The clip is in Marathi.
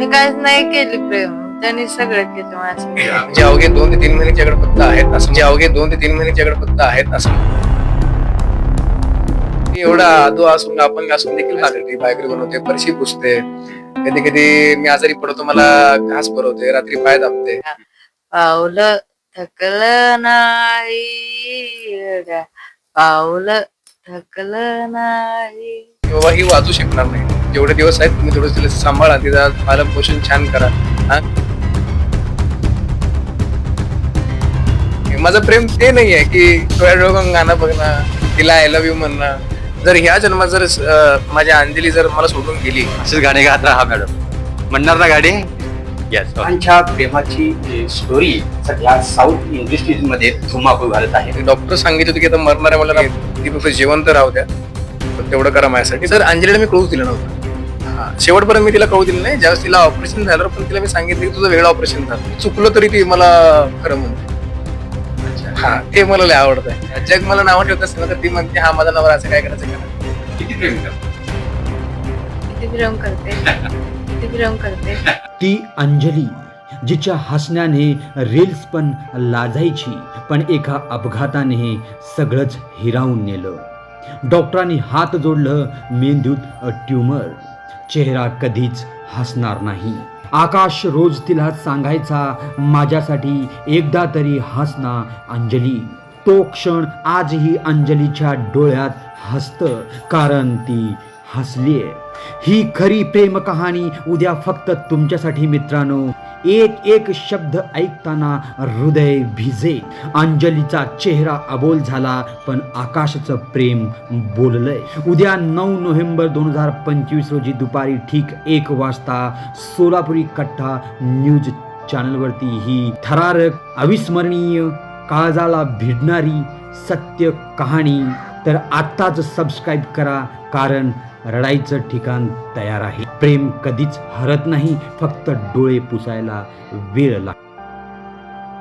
मी काहीच नाही केली प्रेम. त्यांनी सगळं केलं माझं. जे अवघे दोन ते तीन महिन्याच्याकडे फक्त आहेत असं. जे अवघे दोन ते तीन महिन्याच्याकडे फक्त आहेत असं. एवढा आदो असून आपण असून देखील भाकरी भाकरी बनवते फरशी पुसते. कधी कधी मी आजारी पडतो मला घास भरवते रात्री पाय दाबते. पावलं थकलं नाही रे. पावलं थकलं नाही. किंवा ही वाचू शकणार नाही. जेवढे दिवस आहेत तुम्ही थोडं तिला सांभाळा तिचा पालन पोषण छान करा. हा? माझं प्रेम ते नाही आहे की डोळ्या डोळ्यातून गाणं बघणं तिला आय लव्ह यू म्हणणं. जर ह्या जन्मात जर माझ्या अंजली जर मला सोडून गेली. असेच गाणे गात राहा मॅडम. म्हणणार ना त्यांच्या प्रेमाची स्टोरी सध्या साऊथ इंडस्ट्रीजमध्ये धुमाकूळ घालत आहे. डॉक्टर सांगितलं होतं की आता मरणाऱ्या मला जिवंत राहू द्या. तेवढं करा माझ्यासाठी. सर अंजलीला मी कळूच दिलं नव्हतं. हा, शेवटपर्यंत मी तिला कळू दिलं नाही. ज्यावेळेस तिला ऑपरेशन झालं पण तिला मी सांगितलं की तुझं वेगळं ऑपरेशन झालं. चुकलं तरी ती मला खरं म्हणते. हा ते मला लय आवडतं जग मला नाव ठेवत असेल ना तर ती म्हणते हा माझा नवरा असं काय करायचं करा. किती प्रेम करतात किती प्रेम करते. किती प्रेम करते. ती अंजली जिच्या हसण्याने रील्स पण लाजायची पण एका अपघाताने सगळंच हिरावून नेलं. डॉक्टरांनी हात जोडलं मेंदूत ट्यूमर. चेहरा कधीच हसणार नाही. आकाश रोज तिला सांगायचा माझ्यासाठी एकदा तरी हसना अंजली. तो क्षण आजही अंजलीच्या डोळ्यात हसतं कारण ती हसलीये. ही खरी प्रेम कहाणी उद्या फक्त तुमच्यासाठी मित्रांनो. एक एक शब्द ऐकताना हृदय भिजे. अंजलीचा चेहरा अबोल झाला पण आकाशचं प्रेम बोललंय. उद्या नऊ नोव्हेंबर दोन हजार पंचवीस रोजी दुपारी ठीक एक वाजता सोलापुरी कट्टा न्यूज चॅनलवरती ही थरारक अविस्मरणीय काळजाला भिडणारी सत्य कहाणी. तर आत्ताच सबस्क्राईब करा कारण रडायचं ठिकाण तयार आहे. प्रेम कधीच हरत नाही फक्त डोळे पुसायला वेळ लागतो.